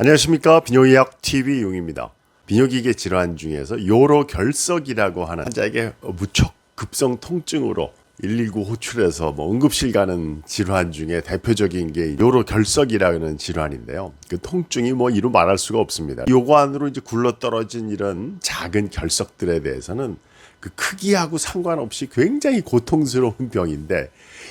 안녕하십니까 비뇨의학 TV 용입니다. 비뇨기계 질환 중에서 요로 결석이라고 하는 환자에게 무척 급성 통증으로 119 호출해서 뭐 응급실 가는 질환 중에 대표적인 게 요로 결석이라는 질환인데요. 그 통증이 뭐 이루 말할 수가 없습니다. 요거 안으로 이제 굴러 떨어진 이런 작은 결석들에 대해서는 그 크기하고 상관없이 굉장히 고통스러운 병인데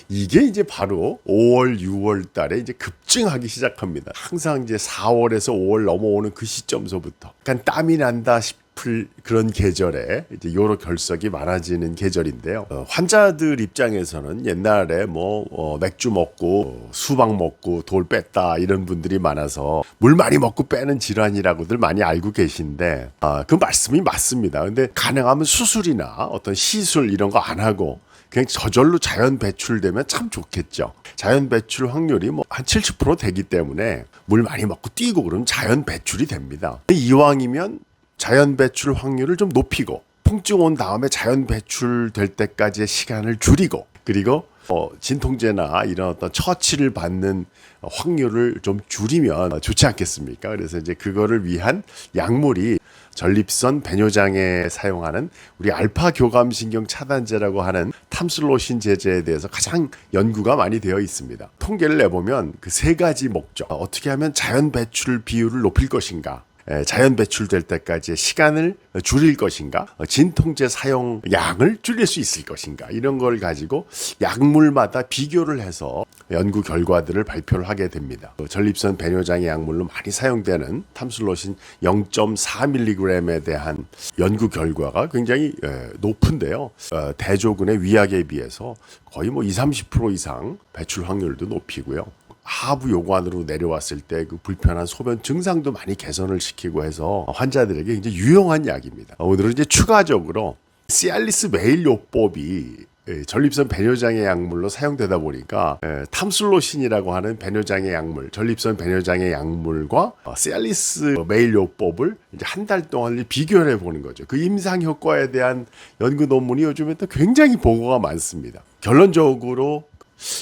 이게 이제 바로 5월, 6월 달에 이제 급증하기 시작합니다. 항상 이제 4월에서 5월 넘어오는 그 시점서부터 약간 땀이 난다 싶 을 그런 계절에 이제 요로 결석이 많아지는 계절인데요. 어, 환자들 입장에서는 옛날에 뭐 어, 맥주 먹고 어, 수박 먹고 돌 뺐다 이런 분들이 많아서 물 많이 먹고 빼는 질환이라고들 많이 알고 계신데 아, 그 말씀이 맞습니다. 근데 가능하면 수술이나 어떤 시술 이런 거 안 하고 그냥 저절로 자연 배출되면 참 좋겠죠. 자연 배출 확률이 뭐 한 70% 되기 때문에 물 많이 먹고 뛰고 그러면 자연 배출이 됩니다. 이왕이면 자연 배출 확률을 좀 높이고 통증 온 다음에 자연 배출될 때까지의 시간을 줄이고 그리고 어, 진통제나 이런 어떤 처치를 받는 확률을 좀 줄이면 좋지 않겠습니까? 그래서 이제 그거를 위한 약물이 전립선 배뇨장에 사용하는 우리 알파 교감 신경 차단제라고 하는 탐슬로신 제제에 대해서 가장 연구가 많이 되어 있습니다. 통계를 내보면 그 세 가지 목적 어떻게 하면 자연 배출 비율을 높일 것인가 에, 자연 배출될 때까지의 시간을 줄일 것인가, 어, 진통제 사용 양을 줄일 수 있을 것인가 이런 걸 가지고 약물마다 비교를 해서 연구 결과들을 발표를 하게 됩니다. 어, 전립선 배뇨장의 약물로 많이 사용되는 탐슬로신 0.4mg에 대한 연구 결과가 굉장히 에, 높은데요. 어, 대조군의 위약에 비해서 거의 뭐 20, 30% 이상 배출 확률도 높이고요. 하부 요관으로 내려왔을 때 그 불편한 소변 증상도 많이 개선을 시키고 해서 환자들에게 이제 유용한 약입니다. 오늘은 이제 추가적으로 시알리스 메일 요법이 예, 전립선 배뇨장애 약물로 사용되다 보니까 예, 탐슬로신이라고 하는 배뇨장애 약물, 전립선 배뇨장애 약물과 어, 시알리스 메일 요법을 이제 한 달 동안 비교를 해보는 거죠. 그 임상 효과에 대한 연구 논문이 요즘에 또 굉장히 보고가 많습니다. 결론적으로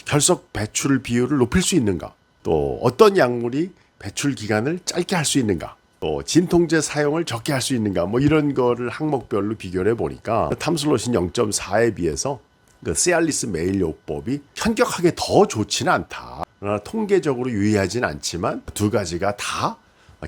결석 배출 비율을 높일 수 있는가? 또 어떤 약물이 배출 기간을 짧게 할 수 있는가? 또 진통제 사용을 적게 할 수 있는가? 뭐 이런 거를 항목별로 비교를 해 보니까 탐슬로신 0.4에 비해서 그 시알리스 메일 요법이 현격하게 더 좋지는 않다. 그러나 통계적으로 유의하진 않지만 두 가지가 다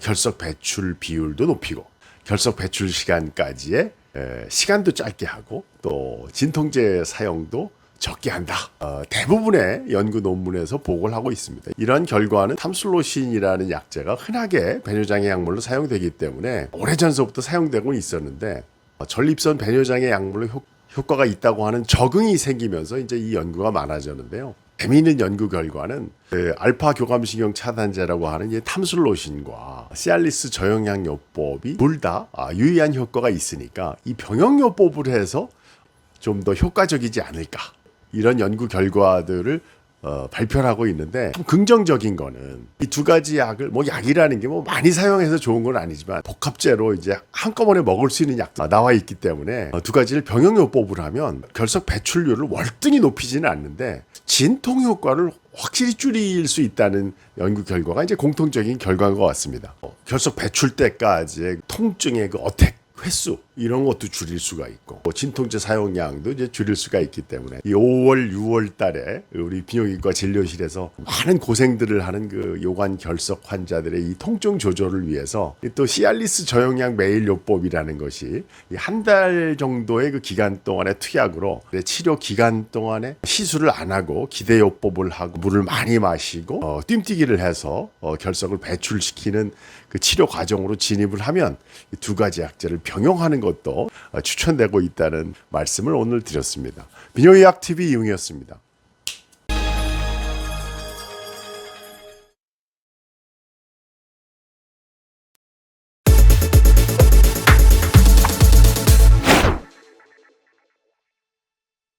결석 배출 비율도 높이고 결석 배출 시간까지의 에, 시간도 짧게 하고 또 진통제 사용도 적게 한다. 어, 대부분의 연구 논문에서 보고를 하고 있습니다. 이러한 결과는 탐슬로신이라는 약제가 흔하게 배뇨장애 약물로 사용되기 때문에 오래전서부터 사용되고 있었는데 어, 전립선 배뇨장애 약물로 효, 효과가 있다고 하는 적응이 생기면서 이제 이 연구가 많아졌는데요. 재미있는 연구 결과는 그 알파 교감신경 차단제라고 하는 이 탐슬로신과 시알리스 저영양 요법이 둘다 아, 유의한 효과가 있으니까 이 병영 요법을 해서 좀 더 효과적이지 않을까 이런 연구 결과들을 어, 발표를 하고 있는데 좀 긍정적인 거는 이 두 가지 약을 뭐 약이라는 게 뭐 많이 사용해서 좋은 건 아니지만 복합제로 이제 한꺼번에 먹을 수 있는 약 나와 있기 때문에 어, 두 가지를 병용요법을 하면 결석 배출률을 월등히 높이지는 않는데 진통 효과를 확실히 줄일 수 있다는 연구 결과가 이제 공통적인 결과인 것 같습니다. 어, 결석 배출 때까지의 통증의 그 어택 횟수 이런 것도 줄일 수가 있고 뭐 진통제 사용량도 이제 줄일 수가 있기 때문에 이 5월 6월 달에 우리 비뇨기과 진료실에서 많은 고생들을 하는 그 요관 결석 환자들의 이 통증 조절을 위해서 또 시알리스 저용량 매일 요법이라는 것이 한 달 정도의 그 기간 동안의 투약으로 치료 기간 동안에 시술을 안 하고 기대 요법을 하고 물을 많이 마시고 어, 뜀뛰기를 해서 어, 결석을 배출시키는 그 치료 과정으로 진입을 하면 이두 가지 약제를 병용하는 것도 어, 추천되고 있다는 말씀을 오늘 드렸습니다. 비뇨의학 TV 이용이었습니다.